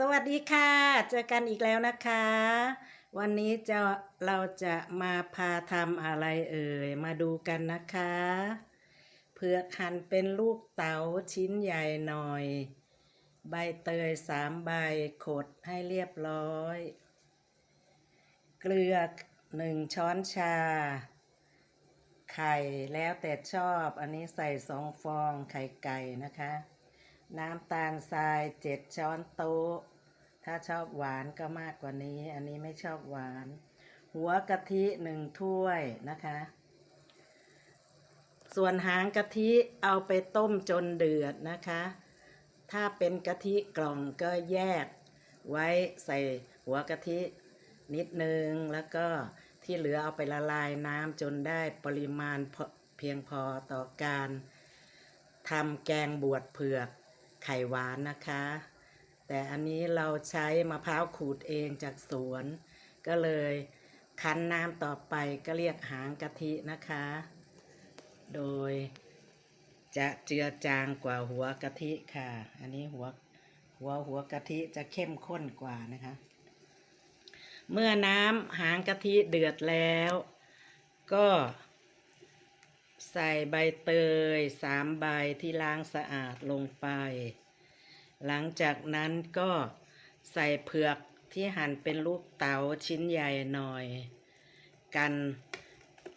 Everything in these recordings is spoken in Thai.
สวัสดีค่ะ เจอกันอีกแล้วนะคะ วันนี้จะเราจะมาพาทำอะไรเอ่ย มาดูกันนะคะ เผือกหั่นเป็นลูกเต๋าชิ้นใหญ่หน่อย ใบเตยสามใบขดให้เรียบร้อย เกลือหนึ่งช้อนชา ไข่แล้วแต่ชอบ อันนี้ใส่สองฟองไข่ไก่นะคะ น้ำตาลทรายเจ็ดช้อนโต๊ะ ถ้าชอบหวานก็มากกว่านี้ อันนี้ไม่ชอบหวาน หัวกะทิหนึ่งถ้วยนะคะ ส่วนหางกะทิเอาไปต้มจนเดือดนะคะ ถ้าเป็นกะทิกล่องก็แยกไว้ใส่หัวกะทินิดนึง แล้วก็ที่เหลือเอาไปละลายน้ำจนได้ปริมาณเพียงพอต่อการทำแกงบวชเผือก ไข่หวานนะคะ แต่อันนี้เราใช้มะพร้าวขูดเองจากสวน ก็เลยคั้นน้ำต่อไปก็เรียกหางกะทินะคะ โดยจะเจือจางกว่าหัวกะทิค่ะ อันนี้หัวหัวหัวกะทิจะเข้มข้นกว่านะคะ เมื่อน้ำหางกะทิเดือดแล้ว ก็ ใส่ใบเตยสามใบที่ล้างสะอาดลงไป หลังจากนั้นก็ใส่เผือกที่หั่นเป็นลูกเต๋าชิ้นใหญ่หน่อย กัน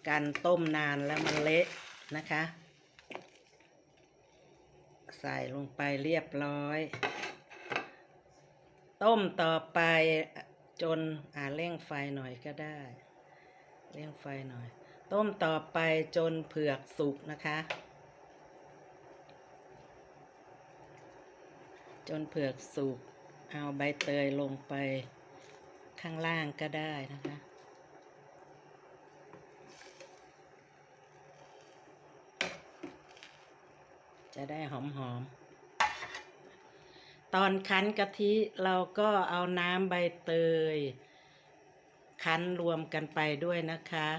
กันต้มนานแล้วมันเละนะคะ ใส่ลงไปเรียบร้อย ต้มต่อไปจนอ่าเร่งไฟหน่อยก็ได้ เร่งไฟหน่อย ต้มต่อไปจนเผือกสุกนะคะ จนเผือกสุก เอาใบเตยลงไปข้างล่างก็ได้นะคะจะได้หอมๆตอนคั้นกะทิเราก็เอาน้ำใบเตย คั้นรวมกันไปด้วยนะคะ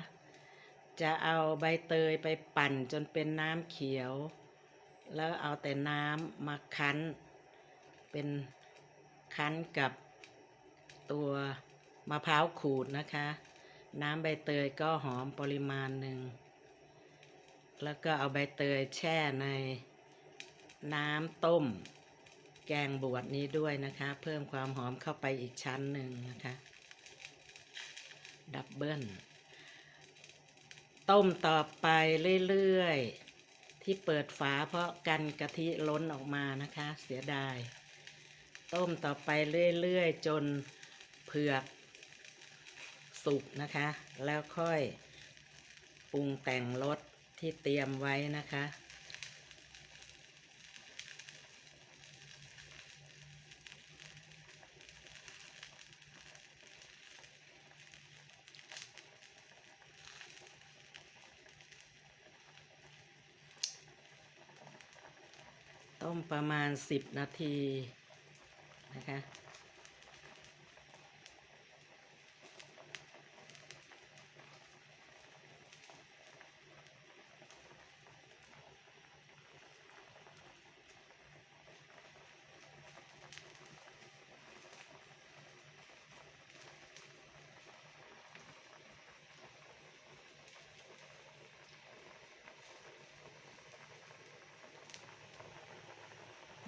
จะเอาใบเตยไปปั่นจนเป็นน้ำเขียว แล้วเอาแต่น้ำมาคั้น เป็นคั้นกับตัวมะพร้าวขูดนะคะ น้ำใบเตยก็หอมปริมาณหนึ่ง แล้วก็เอาใบเตยแช่ในน้ำต้ม แกงบวชนี้ด้วยนะคะ เพิ่มความหอมเข้าไปอีกชั้นหนึ่งนะคะ ดับเบิล ต้มต่อไปเรื่อยๆ ที่เปิดฝาเพราะกันกะทิล้นออกมานะคะ เสียดาย ต้มต่อไปเรื่อยๆ จนเผือกสุกนะคะ แล้วค่อยปรุงแต่งรสที่เตรียมไว้นะคะ ต้มประมาณ 10 นาทีนะคะ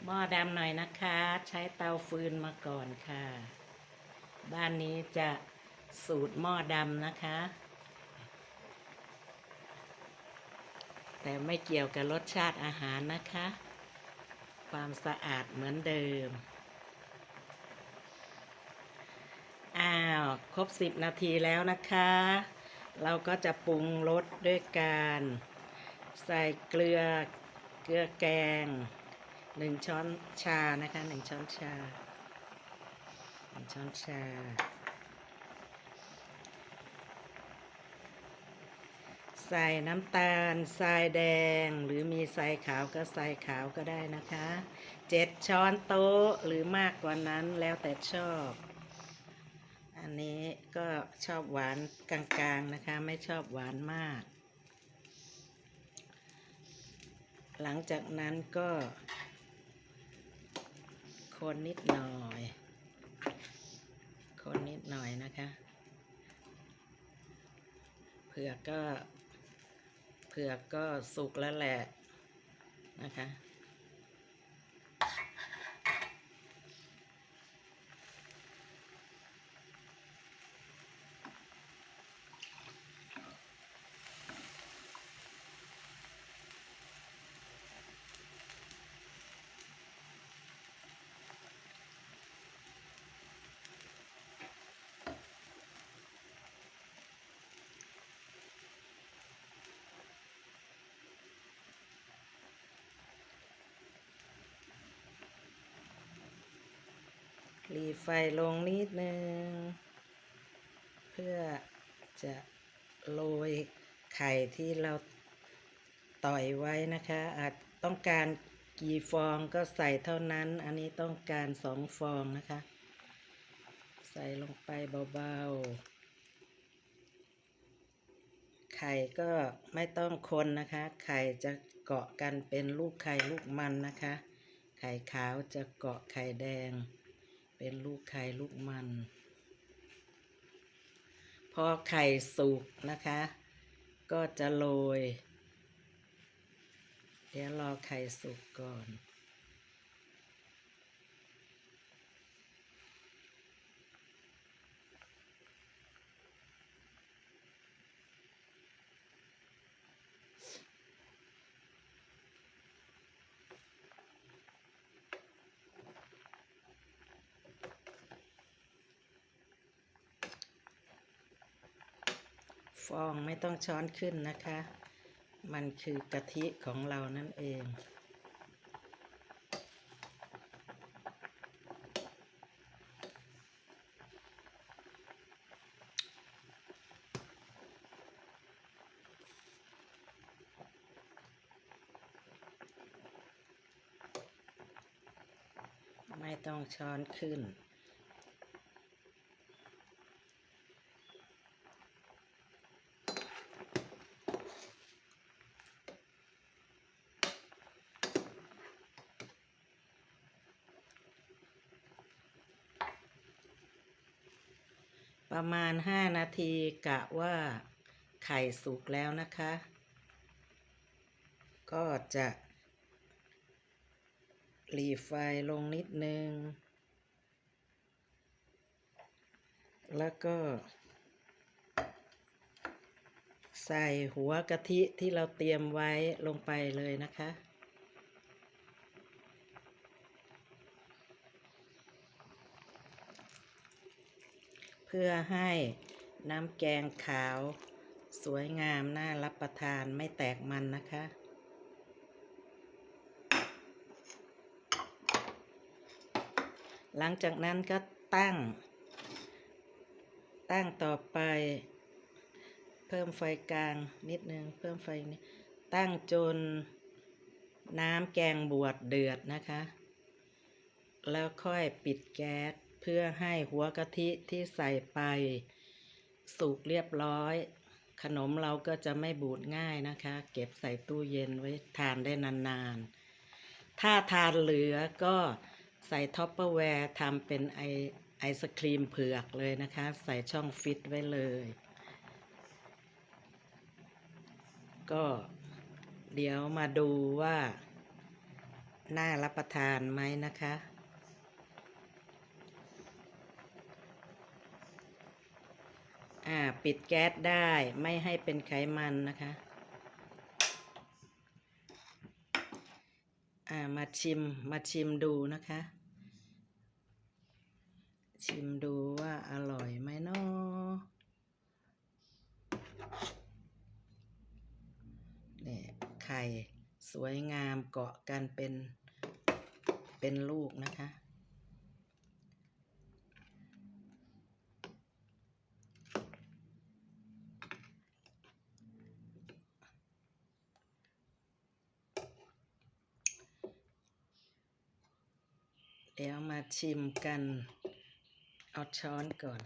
หม้อดำหน่อยนะคะ ใช้เตาฟืนมาก่อนค่ะ บ้านนี้จะสูตรหม้อดำนะคะ แต่ไม่เกี่ยวกับรสชาติอาหารนะคะ ความสะอาดเหมือนเดิม อ้าว ครบสิบนาทีแล้วนะคะ เราก็จะปรุงรสด้วยการ ใส่เกลือเกลือแกง หนึ่งช้อนชานะคะหนึ่งช้อนชาหนึ่งช้อนชา ใส่น้ำตาลทรายแดงหรือมีทรายขาวก็ทรายขาวก็ได้นะคะเจ็ดช้อนโต๊ะหรือมากกว่านั้นแล้วแต่ชอบ อันนี้ก็ชอบหวานกลางๆนะคะ ไม่ชอบหวานมาก หลังจากนั้นก็ คนนิดหน่อย คนนิดหน่อยนะคะเผือกก็เผือกก็สุกแล้วแหละนะคะ หลีไฟลงนิดนึง เพื่อจะโรยไข่ที่เราต่อยไว้นะคะ อาจต้องการกี่ฟองก็ใส่เท่านั้น อันนี้ต้องการสองฟองนะคะ ใส่ลงไปเบาๆ ไข่ก็ไม่ต้องคนนะคะ ไข่จะเกาะกันเป็นลูกไข่ลูกมันนะคะ ไข่ขาวจะเกาะไข่แดง เป็นลูกไข่ลูกมัน พอไข่สุกนะคะ ก็จะโรย เดี๋ยวรอไข่สุกก่อน ฟองไม่ต้องช้อนขึ้นนะคะ มันคือกะทิของเรานั่นเองไม่ต้องช้อนขึ้น ประมาณ 5 นาทีกะว่าไข่สุกแล้วนะคะ ก็จะหลีไฟลงนิดนึง แล้วก็ ใส่หัวกะทิที่เราเตรียมไว้ลงไปเลยนะคะ พื่อให้น้ำแกงขาว สวยงาม น่ารับประทานไม่แตกมันนะคะ หลังจากนั้นก็ตั้ง ตั้งต่อไป เพิ่มไฟกลางนิดนึง เพิ่มไฟนิดตั้งจนน้ำแกงบวดเดือดนะคะ แล้วค่อยปิดแก๊ส เพื่อให้หัวกะทิที่ใส่ไป สุกเรียบร้อย ขนมเราก็จะไม่บูดง่ายนะคะ เก็บใส่ตู้เย็นไว้ทานได้นานๆ ถ้าทานเหลือก็ใส่ท็อปเปอร์แวร์ทำเป็นไอไอศครีมเผือกเลยนะคะ ใส่ช่องฟิตไว้เลย ก็เดี๋ยวมาดูว่า น่ารับประทานไหมนะคะ อ่า ปิดแก๊สได้ไม่ให้เป็นไขมันนะคะ อ่ามาชิมมาชิมดูนะคะ ชิมดูว่าอร่อยไหมเนาะเนี่ยไข่สวยงามเกาะกันเป็นเป็นลูกนะคะ ดี๋ยวมาชิมกัน เอาช้อนก่อน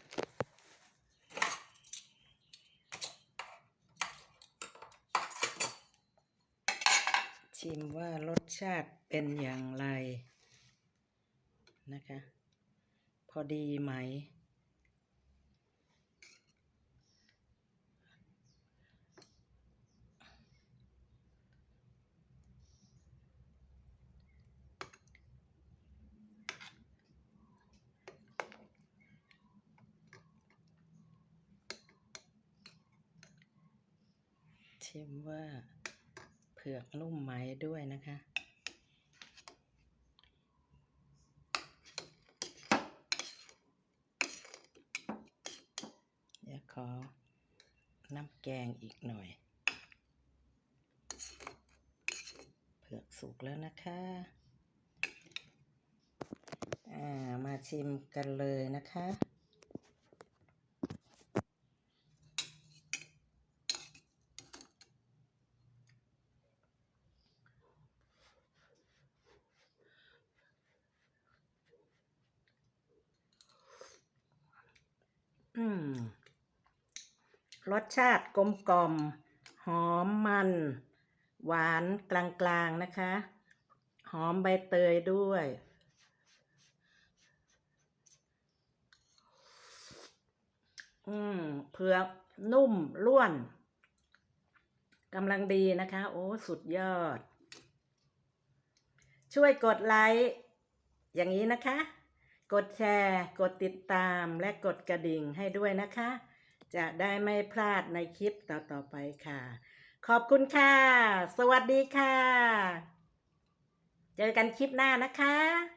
ชิมว่ารสชาติเป็นอย่างไรนะคะ พอดีไหม ชิมว่าเผือกนุ่มไหมด้วยนะคะ เดี๋ยวขอน้ำแกงอีกหน่อย เผือกสุกแล้วนะคะอ่ามาชิมกันเลยนะคะ อืม รสชาติกลมกล่อม หอมมัน หวานกลางๆนะคะ หอมใบเตยด้วย อืมเผือกนุ่มร่วนกำลังดีนะคะ โอ้ สุดยอด ช่วยกดไลค์อย่างนี้นะคะ กดแชร์ กดติดตามและกดกระดิ่งให้ด้วยนะคะ จะได้ไม่พลาดในคลิปต่อๆไปค่ะ ขอบคุณค่ะ สวัสดีค่ะ เจอกันคลิปหน้านะคะ